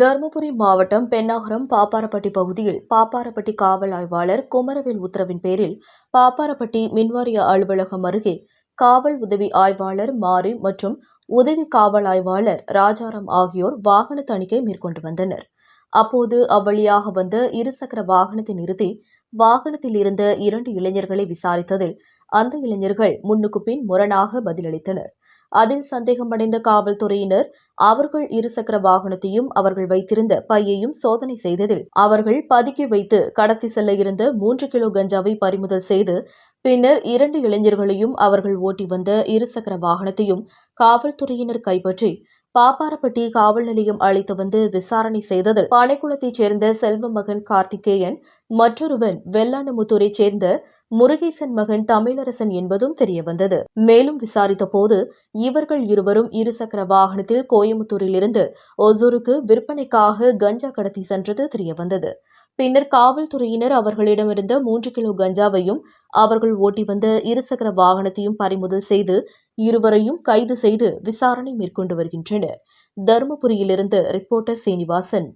தருமபுரி மாவட்டம் பெண்ணாகரம் பாப்பாரப்பட்டி பகுதியில் பாப்பாரப்பட்டி காவல் ஆய்வாளர் குமரவேல் உத்தரவின் பேரில் பாப்பாரப்பட்டி மின்வாரிய அலுவலகம் அருகே காவல் உதவி ஆய்வாளர் மாரி மற்றும் உதவி காவல் ஆய்வாளர் ராஜாராம் ஆகியோர் வாகன தணிக்கை மேற்கொண்டு வந்தனர். அப்போது அவ்வழியாக வந்த இருசக்கர வாகனத்தை நிறுத்தி வாகனத்தில் இருந்த இரண்டு இளைஞர்களை விசாரித்ததில் அந்த இளைஞர்கள் முன்னுக்கு பின் முரணாக பதிலளித்தனர். அதில் சந்தேகமடைந்த காவல்துறையினர் அவர்கள் இருசக்கர வாகனத்தையும் அவர்கள் வைத்திருந்த பையையும் சோதனை செய்ததில் அவர்கள் பதுக்கி வைத்து கடத்தி செல்ல இருந்த மூன்று கிலோ கஞ்சாவை பறிமுதல் செய்து பின்னர் இரண்டு இளைஞர்களையும் அவர்கள் ஓட்டி வந்த இருசக்கர வாகனத்தையும் காவல்துறையினர் கைப்பற்றி பாப்பாரப்பட்டி காவல் நிலையம் அழைத்து வந்து விசாரணை செய்ததில் பானைக்குளத்தைச் சேர்ந்த செல்வ மகன் கார்த்திகேயன் மற்றொருவன் வெள்ளானமுத்தூரைச் சேர்ந்த முருகேசன் மகன் தமிழரசன் என்பதும் தெரியவந்தது. மேலும் விசாரித்த போது இவர்கள் இருவரும் இருசக்கர வாகனத்தில் கோயம்புத்தூரிலிருந்து ஒசூருக்கு விற்பனைக்காக கஞ்சா கடத்தி சென்றது தெரியவந்தது. பின்னர் காவல்துறையினர் அவர்களிடமிருந்த மூன்று கிலோ கஞ்சாவையும் அவர்கள் ஓட்டி வந்த இருசக்கர வாகனத்தையும் பறிமுதல் செய்து இருவரையும் கைது செய்து விசாரணை மேற்கொண்டு வருகின்றனர். தருமபுரியிலிருந்து ரிப்போர்ட்டர் சீனிவாசன்.